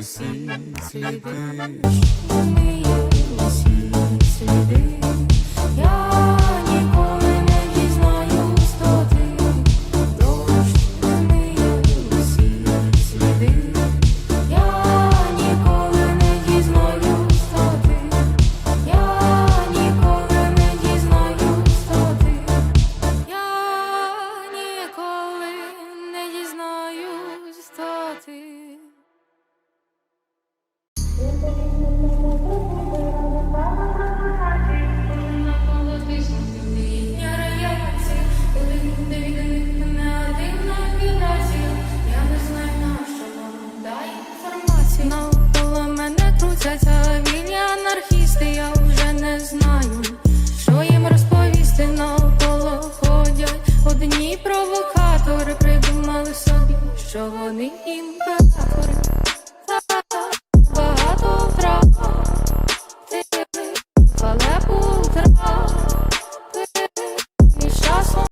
усі сліди, вмиє усі Це ціловільні анархісти, я вже не знаю, що їм розповісти навколо ходять. Одні провокатори придумали собі, що вони імператори